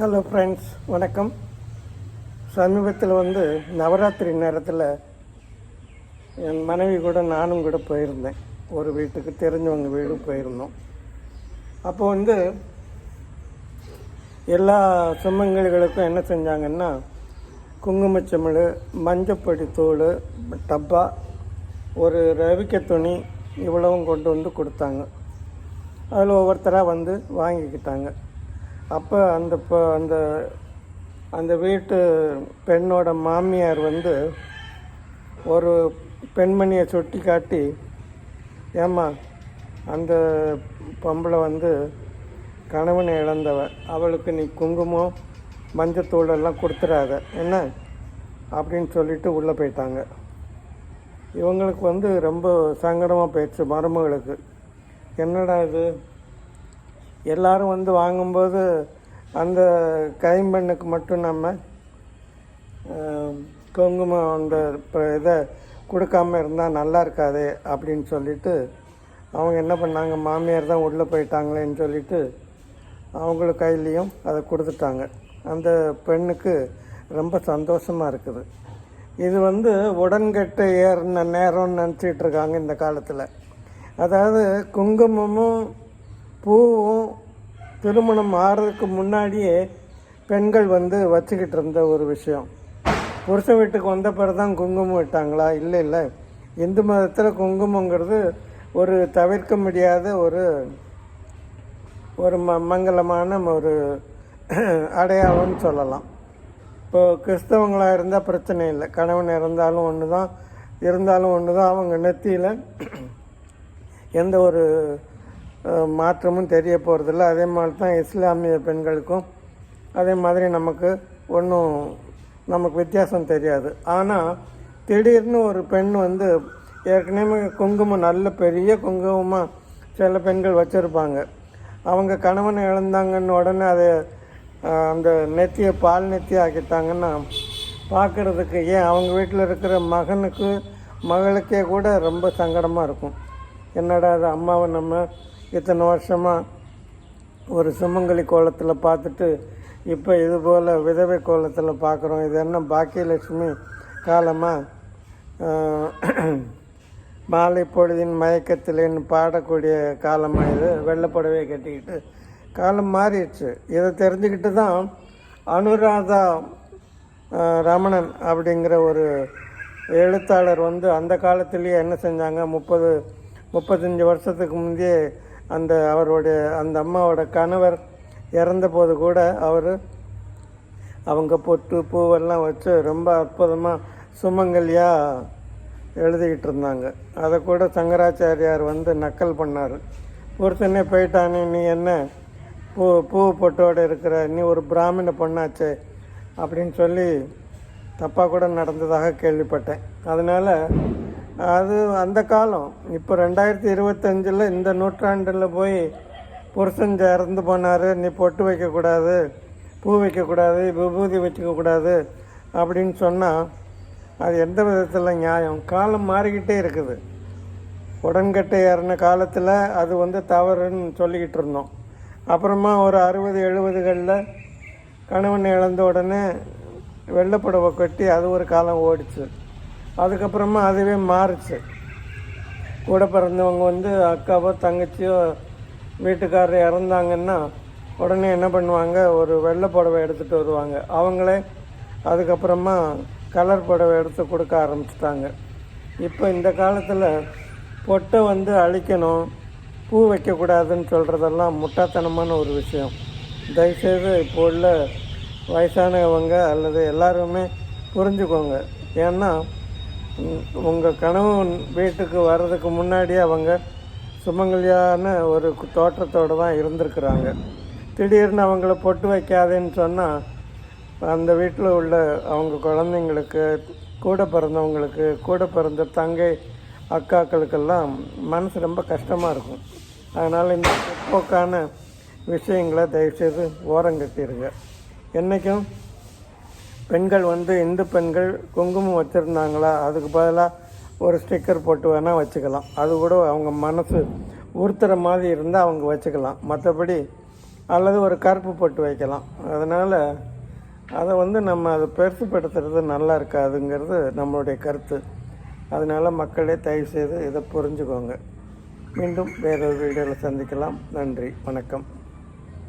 Hello friends வணக்கம். சமீபத்தில் வந்து நவராத்திரி நேரத்தில் என் மனைவி கூட நானும் கூட போயிருந்தேன். ஒரு வீட்டுக்கு தெரிஞ்சவங்க வீடு போயிருந்தோம். அப்போ வந்து எல்லா சுமங்கலிகளுக்கும் என்ன செஞ்சாங்கன்னா குங்குமச்சமிழ் மஞ்சப்பொடி தூள் டப்பா ஒரு ரவிக்க துணி இவ்வளவும் கொண்டு வந்து கொடுத்தாங்க. அதில் ஒவ்வொருத்தராக வந்து வாங்கிக்கிட்டாங்க. அப்போ அந்த இப்போ அந்த அந்த வீட்டு பெண்ணோட மாமியார் வந்து ஒரு பெண்மணியை சுட்டி காட்டி ஏம்மா அந்த பொம்பளை வந்து கணவனை இழந்தவ. அவளுக்கு நீ குங்குமம் மஞ்சத்தூள் எல்லாம் கொடுத்துடாத என்ன? அப்படின்னு சொல்லிட்டு உள்ளே போயிட்டாங்க. இவங்களுக்கு வந்து ரொம்ப சங்கடமாக போயிடுச்சு மருமகளுக்கு. என்னடா இது? எல்லாரும் வந்து வாங்கும்போது அந்த கைம்பெண்ணுக்கு மட்டும் நம்ம குங்குமம் அந்த இப்போ இதை கொடுக்காம இருந்தால் நல்லா இருக்காதே அப்படின்னு சொல்லிட்டு அவங்க என்ன பண்ணாங்க மாமியார் தான் உள்ளே போயிட்டாங்களேன்னு சொல்லிட்டு அவங்கள கையிலையும் அதை கொடுத்துட்டாங்க. அந்த பெண்ணுக்கு ரொம்ப சந்தோஷமாக இருக்குது. இது வந்து உடன்கட்டை ஏறின நேரம்னு நினச்சிட்ருக்காங்க இந்த காலத்தில். அதாவது குங்குமமும் பூவும் திருமணம் ஆகிறதுக்கு முன்னாடியே பெண்கள் வந்து வச்சுக்கிட்டு இருந்த ஒரு விஷயம். புருஷ வீட்டுக்கு வந்த பிறகு தான் குங்குமம் விட்டாங்களா? இல்லை இல்லை. இந்து மதத்தில் குங்குமங்கிறது ஒரு தவிர்க்க முடியாத ஒரு ஒரு ம மங்களமான ஒரு அடையாளம்னு சொல்லலாம். இப்போது கிறிஸ்தவங்களாக இருந்தால் பிரச்சனை இல்லை. கணவன் இறந்தாலும் ஒன்று தான் இருந்தாலும் ஒன்று தான் அவங்க நெத்தியில் எந்த ஒரு மாற்றமும் தெரிய போகிறதில்ல அதே மாதிரி தான் இஸ்லாமிய பெண்களுக்கும் அதே மாதிரி நமக்கு ஒன்றும் நமக்கு வித்தியாசம் தெரியாது. ஆனால் திடீர்னு ஒரு பெண் வந்து ஏற்கனவே குங்குமம் நல்ல பெரிய குங்குமமாக சில பெண்கள் வச்சுருப்பாங்க. அவங்க கணவனை இழந்தாங்கன்னு உடனே அதை அந்த நெத்தியை பால் நெத்தி ஆக்கிட்டாங்கன்னா பார்க்குறதுக்கு ஏன் அவங்க வீட்டில் இருக்கிற மகனுக்கு மகளுக்கே கூட ரொம்ப சங்கடமாக இருக்கும். என்னடா அது அம்மாவை நம்ம இத்தனை வருஷமாக ஒரு சுமங்கலி கோலத்தில் பார்த்துட்டு இப்போ இது போல் விதவை கோலத்தில் பார்க்குறோம். இது என்ன பாக்கியலட்சுமி காலமாக மாலை பொழுதின் மயக்கத்திலேன்னு பாடக்கூடிய காலமாக இது? வெள்ளை புடவையை கட்டிக்கிட்டு. காலம் மாறிடுச்சு. இதை தெரிஞ்சுக்கிட்டு தான் அனுராதா ரமணன் அப்படிங்கிற ஒரு எழுத்தாளர் வந்து அந்த காலத்துலேயே என்ன செஞ்சாங்க? முப்பது முப்பத்தஞ்சு வருஷத்துக்கு முந்தையே அந்த அவருடைய அந்த அம்மாவோட கணவர் இறந்தபோது கூட அவர் அவங்க பொட்டு பூவெல்லாம் வச்சு ரொம்ப அற்புதமாக சுமங்கல்யா எழுதிக்கிட்டு இருந்தாங்க. அதை கூட சங்கராச்சாரியார் வந்து நக்கல் பண்ணார். ஒருத்தனே போயிட்டானே நீ என்ன? பூ பூ பொட்டோடு இருக்கிற நீ ஒரு பிராமண பொண்ணாச்சே அப்படின்னு சொல்லி தப்பாக கூட நடந்ததாக கேள்விப்பட்டேன். அதனால் அது அந்த காலம். இப்போ ரெண்டாயிரத்தி இருபத்தஞ்சில் இந்த நூற்றாண்டில் போய் புருஷன் இறந்து போனார். நீ பொட்டு வைக்கக்கூடாது பூ வைக்கக்கூடாது விபூதி வச்சுக்கக்கூடாது அப்படின்னு சொன்னால் அது எந்த விதத்தில் நியாயம்? காலம் மாறிக்கிட்டே இருக்குது. உடன்கட்டை ஏறின காலத்தில் அது வந்து தவறுன்னு சொல்லிக்கிட்டு இருந்தோம். அப்புறமா ஒரு அறுபது எழுபதுகளில் கணவன் இழந்த உடனே வெள்ளைப்புடவை கட்டி அது ஒரு காலம் ஓடிச்சு. அதுக்கப்புறமா அதுவே மாறுச்சு. கூட பிறந்தவங்க வந்து அக்காவோ தங்கச்சியோ வீட்டுக்காரர் இறந்தாங்கன்னா உடனே என்ன பண்ணுவாங்க? ஒரு வெள்ளை புடவை எடுத்துகிட்டு வருவாங்க. அவங்களே அதுக்கப்புறமா கலர் புடவை எடுத்து கொடுக்க ஆரம்பிச்சிட்டாங்க. இப்போ இந்த காலத்தில் பொட்டை வந்து அழிக்கணும் பூ வைக்கக்கூடாதுன்னு சொல்கிறதெல்லாம் முட்டாத்தனமான ஒரு விஷயம். தயவுசெய்து இப்போ உள்ள வயசானவங்க அல்லது எல்லாருமே புரிஞ்சுக்கோங்க. ஏன்னா உங்கள் கணவன் வீட்டுக்கு வர்றதுக்கு முன்னாடி அவங்க சுமங்கலியான ஒரு தோற்றத்தோடு தான் இருந்திருக்கிறாங்க. திடீர்னு அவங்கள பொட்டு வைக்காதேன்னு சொன்னால் அந்த வீட்டில் உள்ள அவங்க குழந்தைங்களுக்கு கூட பிறந்தவங்களுக்கு கூட பிறந்த தங்கை அக்காக்களுக்கெல்லாம் மனசு ரொம்ப கஷ்டமாக இருக்கும். அதனால் இந்த பிற்போக்கான விஷயங்களை தயவுசெய்து ஓரங்கட்டிடுங்க என்றைக்கும் பெண்கள் வந்து இந்து பெண்கள் குங்குமம் வச்சுருந்தாங்களா? அதுக்கு பதிலாக ஒரு ஸ்டிக்கர் போட்டு வேணால் வச்சுக்கலாம். அது கூட அவங்க மனசு உறுத்துற மாதிரி இருந்தால் அவங்க வச்சுக்கலாம். மற்றபடி அல்லது ஒரு கருப்பு பொட்டு வைக்கலாம். அதனால் அதை வந்து நம்ம அதை பெருசுப்படுத்துறது நல்லா இருக்காதுங்கிறது நம்மளுடைய கருத்து. அதனால் மக்களே தயவு செய்து இதை புரிஞ்சுக்கோங்க. மீண்டும் வேறொரு வீடியோவில் சந்திக்கலாம். நன்றி. வணக்கம்.